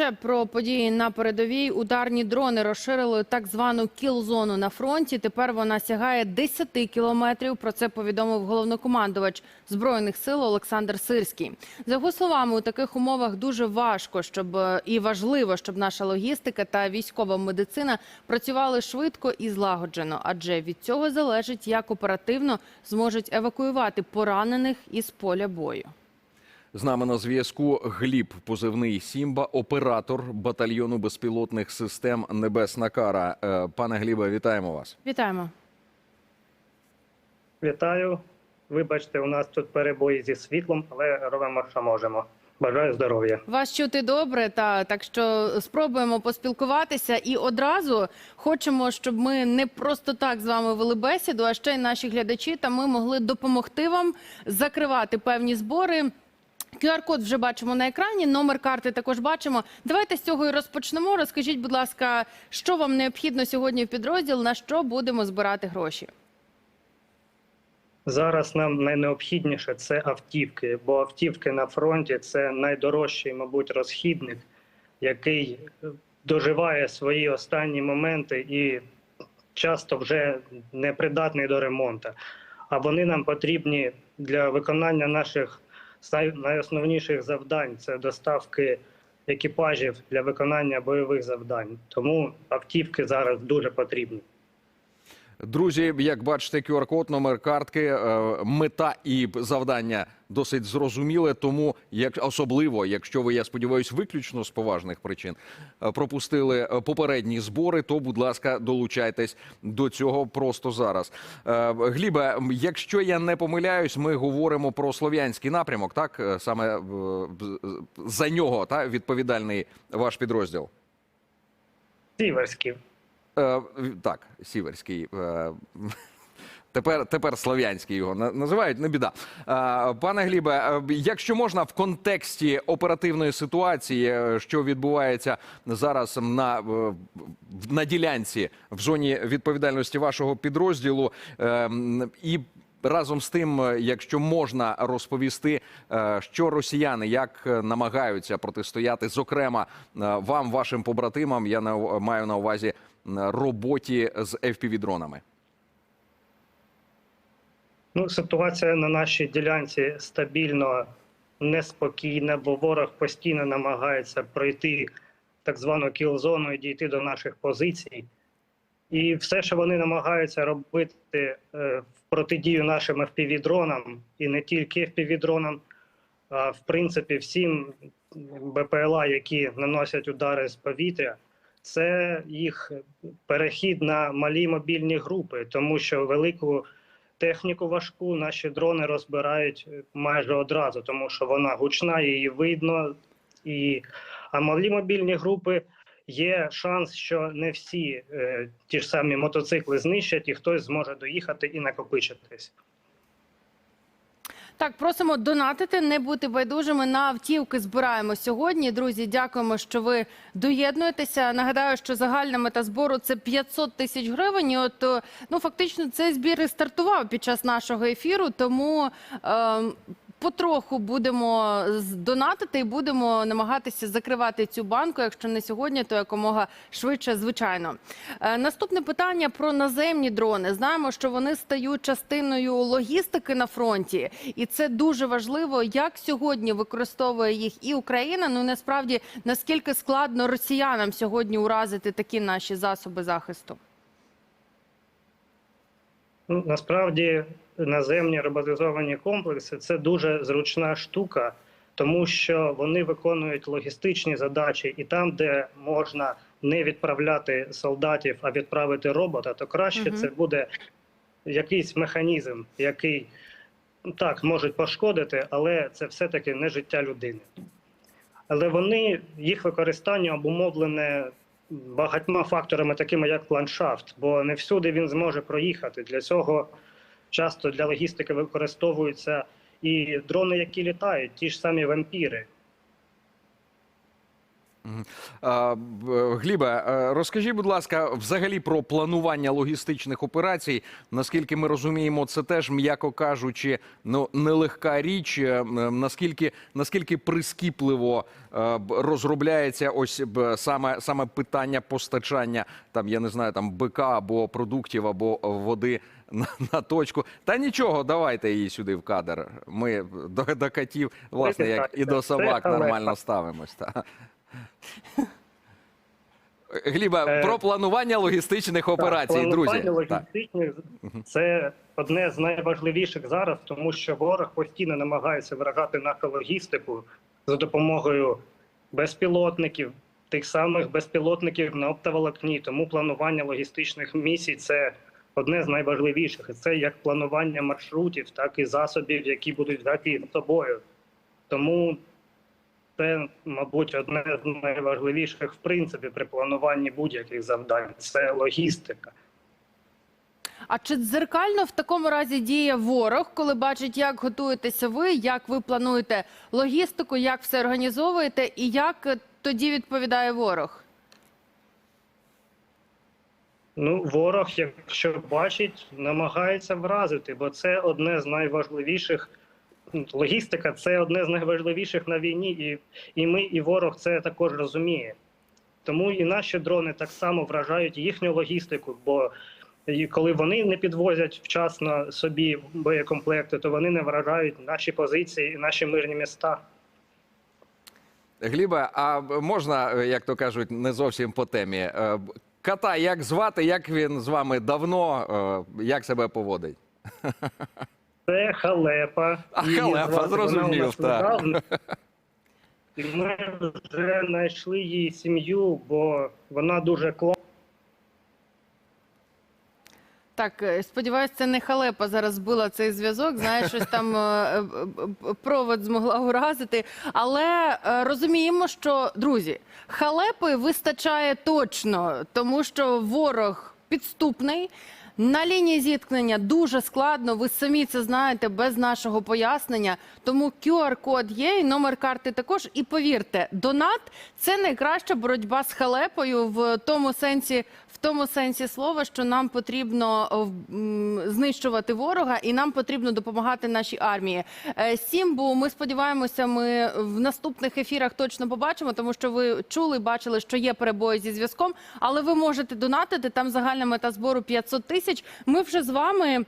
ще про події на передовій. Ударні дрони розширили так звану кіл-зону на фронті. Тепер вона сягає 10 кілометрів. Про це повідомив головнокомандувач збройних сил Олександр Сирський. За його словами, у таких умовах дуже важко, щоб е, і важливо, щоб наша логістика та військова медицина працювали швидко і злагоджено, адже від цього залежить, як оперативно зможуть евакуювати поранених із поля бою. З нами на зв'язку Гліб, позивний Сімба, оператор батальйону безпілотних систем Небесна Кара. Е, Пане Глібе, вітаємо вас. Вітаємо. Вітаю. Вибачте, у нас тут перебої зі світлом, але робимо, що можемо. Бажаю здоров'я. Вас чути добре, та так що спробуємо поспілкуватися і одразу хочемо, щоб ми не просто так з вами вели бесіду, а ще й наші глядачі та ми могли допомогти вам закривати певні збори. QR-код вже бачимо на екрані, номер карти також бачимо. Давайте з цього і розпочнемо. Розкажіть, будь ласка, що вам необхідно сьогодні в підрозділ, на що будемо збирати гроші? Зараз нам найнеобхідніше це автівки, бо автівки на фронті це найдорожчий, мабуть, розхідник, який доживає свої останні моменти і часто вже непридатний до ремонту. А вони нам потрібні для виконання наших най- найосновніших завдань це доставки екіпажів для виконання бойових завдань. Тому автівки зараз дуже потрібні. Друзі, як бачите, QR-код, номер картки, е, мета і завдання досить зрозуміле. Тому, як особливо, якщо ви, я сподіваюся, виключно з поважних причин е, пропустили е, попередні збори, то, будь ласка, долучайтесь до цього просто зараз. Глібе, якщо я не помиляюсь, ми говоримо про слов'янський напрямок, так саме за нього та відповідальний ваш підрозділ. Сіверський. Е, так, сіверський. Е, Тепер, тепер слов'янський його на- називають, не біда. Е, Пане Глібе, якщо можна, в контексті оперативної ситуації, що відбувається зараз на, на ділянці в зоні відповідальності вашого підрозділу, і разом з тим, якщо можна розповісти, що росіяни як намагаються протистояти, зокрема вам, вашим побратимам, я маю на увазі роботі з FPV-дронами. Ну, ситуація на нашій ділянці стабільно неспокійна, бо ворог постійно намагається пройти так звану кіл-зону і дійти до наших позицій. І все, що вони намагаються робити е, в протидію нашим FPV-дронам, і не тільки FPV-дронам, а в принципі всім БПЛА, які наносять удари з повітря, це їх перехід на малі мобільні групи, тому що велику техніку важку наші дрони розбирають е, майже одразу, тому що вона гучна, її видно. І... А малі мобільні групи є шанс, що не всі е, ті ж самі мотоцикли знищать, і хтось зможе доїхати і накопичитись. Так, просимо донатити, не бути байдужими на автівки. Збираємо сьогодні. Друзі, дякуємо, що ви доєднуєтеся. Нагадаю, що загальна мета збору це 500 тисяч гривень. От е, ну фактично цей збір і стартував під час нашого ефіру. Тому е, потроху будемо донатити і будемо намагатися закривати цю банку. Якщо не сьогодні, то якомога швидше, звичайно. Е, Наступне питання про наземні дрони. Знаємо, що вони стають частиною логістики на фронті, і це дуже важливо, як сьогодні використовує їх і Україна. Ну і насправді наскільки складно росіянам сьогодні уразити такі наші засоби захисту. Ну, насправді наземні роботизовані комплекси це дуже зручна штука, тому що вони виконують логістичні задачі, і там, де можна не відправляти солдатів, а відправити робота, то краще Мгм. це буде якийсь механізм, який ну, так можуть пошкодити, але це все-таки не життя людини. Але вони їх використання обумовлене багатьма факторами, такими як ландшафт, бо не всюди він зможе проїхати. Для цього часто для логістики використовуються і дрони, які літають, ті ж самі вампіри. Глібе, розкажіть, будь ласка, взагалі про планування логістичних операцій. Наскільки ми розуміємо, це теж, м'яко кажучи, ну нелегка річ. Е, Наскільки наскільки прискіпливо е, розробляється ось саме саме питання постачання там, я не знаю, там бика або продуктів, або води на, на точку. Та нічого, давайте її сюди в кадр. Ми до, до котів, власне, як і до собак, нормально ставимось. Та. Гліба, Е, про планування логістичних операцій, Так, друзі. планування Так. логістичних це одне з найважливіших зараз, тому що ворог постійно намагається виражати нашу логістику за допомогою безпілотників, тих самих безпілотників на оптоволокні. Тому планування логістичних місій це одне з найважливіших. Це як планування маршрутів, так і засобів, які будуть взяті з собою. Тому це, мабуть, одне з найважливіших в принципі при плануванні будь-яких завдань. Це логістика. А чи дзеркально в такому разі діє ворог, коли бачить, як готуєтеся ви, як ви плануєте логістику, як все організовуєте, і як тоді відповідає ворог? Ну, ворог, якщо бачить, намагається вразити, бо це одне з найважливіших. Логістика це одне з найважливіших на війні, і, і ми, і ворог це також розуміє. Тому і наші дрони так само вражають їхню логістику, бо і коли вони не підвозять вчасно собі боєкомплекти, то вони не вражають наші позиції і наші мирні міста. Глібе, а можна, е, як то кажуть, не зовсім по темі. Е, Кота як звати, як він з вами давно, е, як себе поводить? Це халепа. А, Її халепа, зрозумів, так. І ми вже знайшли її сім'ю, бо вона дуже класна. Так, е, сподіваюся, це не халепа зараз збила цей зв'язок. Знаєш, щось там е, е, провод змогла уразити. Але розуміємо, що друзі, халепи вистачає точно, тому що ворог підступний. На лінії зіткнення дуже складно. Ви самі це знаєте без нашого пояснення. Тому QR-код є, і номер карти також. І повірте, донат це найкраща боротьба з халепою в тому сенсі, тому сенсі слова, що нам потрібно в- знищувати ворога, і нам потрібно допомагати нашій армії. Е, Сімбу, ми сподіваємося, ми в наступних ефірах точно побачимо, тому що ви чули, бачили, що є перебої зі зв'язком, але ви можете донатити. Там загальна мета збору 500 тисяч. Ми вже з вами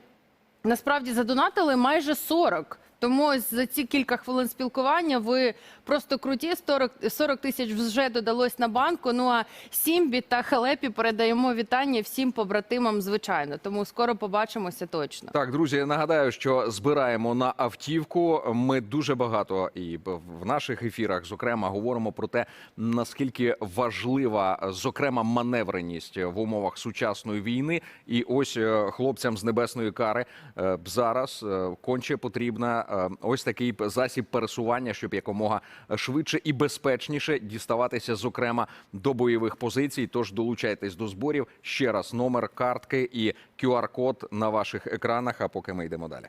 насправді задонатили майже 40. Тому за ці кілька хвилин спілкування ви просто круті. 40, 40 тисяч вже додалось на банку. Ну а Сімбі та Халепі передаємо вітання всім побратимам, звичайно. Тому скоро побачимося точно. Так, друзі, я нагадаю, що збираємо на автівку. Ми дуже багато і в наших ефірах, зокрема, говоримо про те, наскільки важлива, зокрема, маневреність в умовах сучасної війни. І ось е, хлопцям з небесної кари е, зараз е, конче потрібна ось такий засіб пересування, щоб якомога швидше і безпечніше діставатися, зокрема, до бойових позицій. Тож долучайтесь до зборів. Ще раз номер картки і QR-код на ваших екранах. А поки ми йдемо далі.